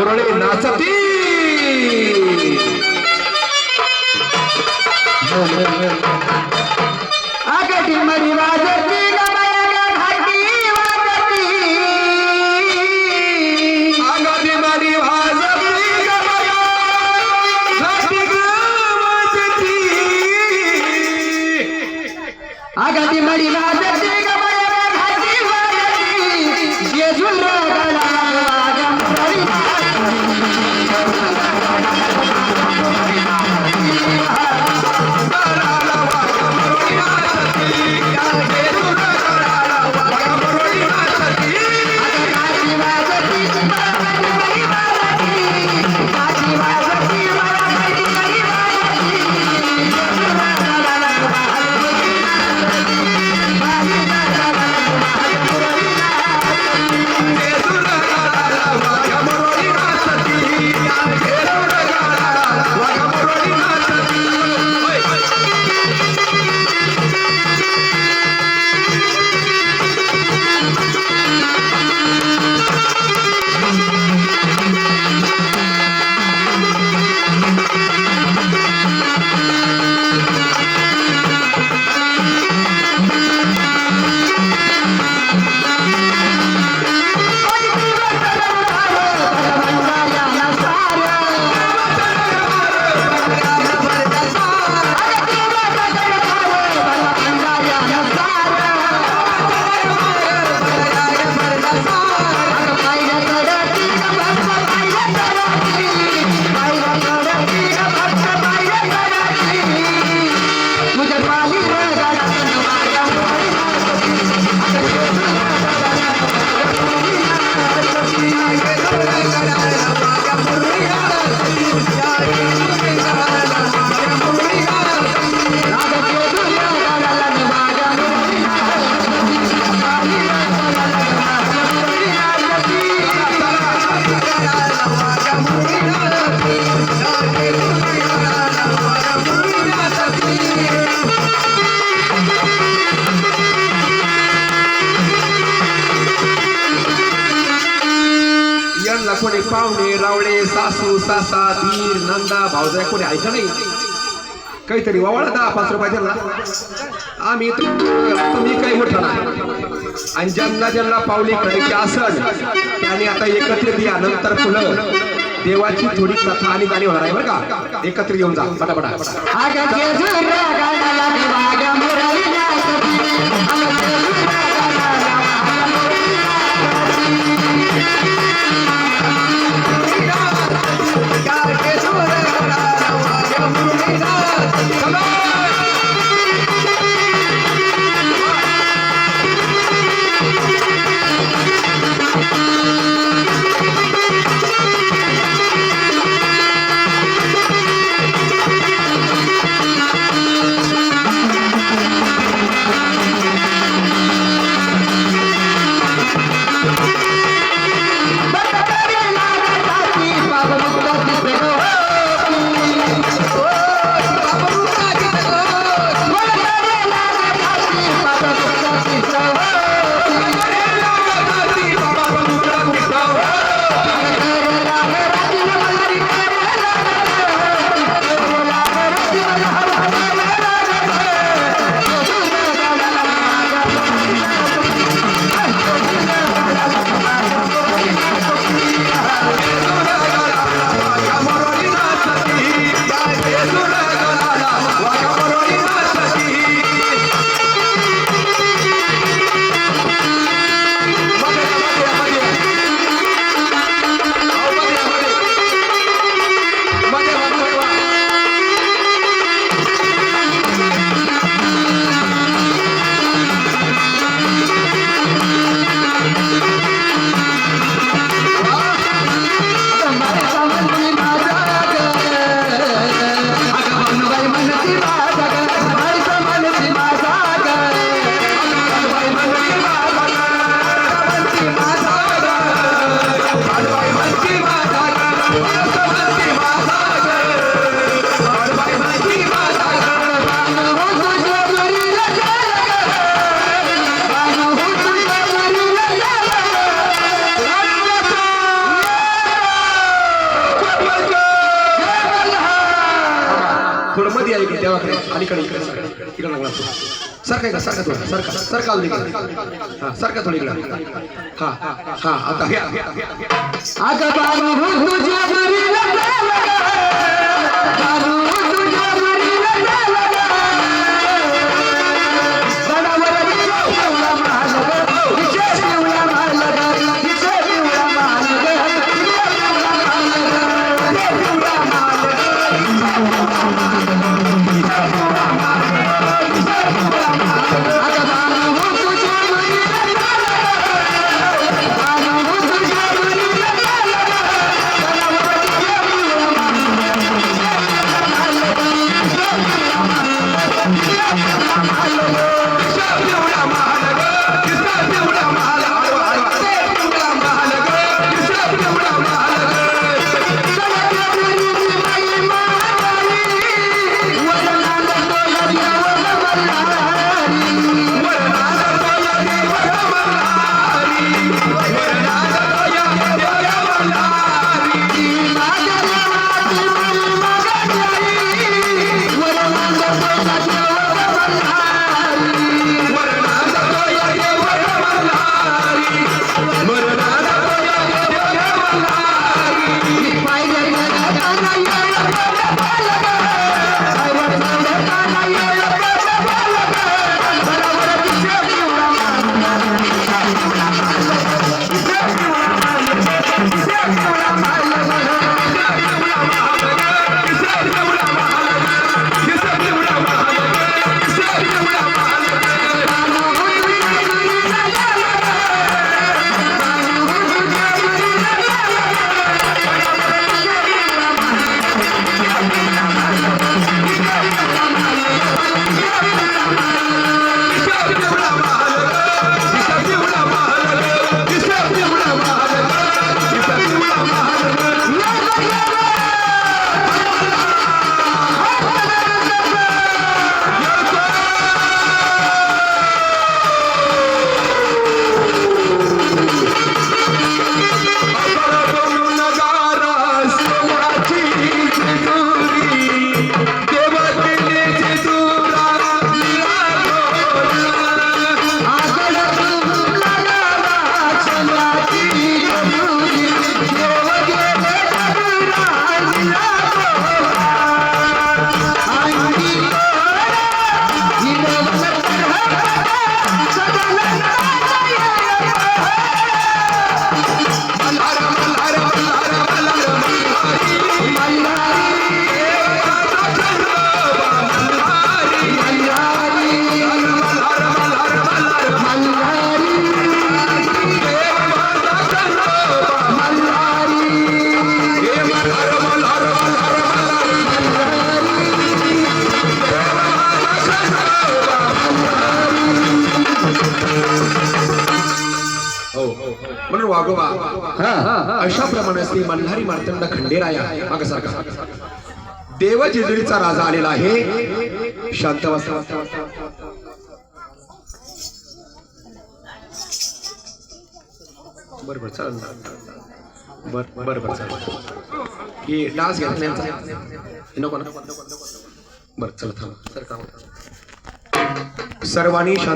मुरळी नाचती. आगटी मरी वाजत Gracias. यांना कोणी पाहुणे रावळे सासू सासा धीर नंदा भाऊजाय कोणी ऐका नाही? काहीतरी वावळा दहा पाच रुपये दिला आम्ही तुम्ही काही मोठा नाही. आणि ज्यांना ज्यांना पावली करायची असल त्याने आता एकत्रित या नंतर फुलं देवाची थोडी कथा आणि गाणी होणार आहे बरं का? एकत्र येऊन जा पटापटा. देवाकडे अलीकडे इकडे सरका. इकडे लागला असतो. सरका इकडे सारखं थोडं सारखं सरका आलं इकडे हा सरका थोडी इकडे हा हा आता हे अगं बाबू वागोबा अशा प्रमाणे श्री मल्हारी मार्तंड खंडेराया माग सारखा देव जेजुरीचा राजा आलेला आहे. शांत वाजता बर बर चालेल बर बर बर चालेल. हे डान्स नको ना बर चला थांबा. सर्वांनी शांत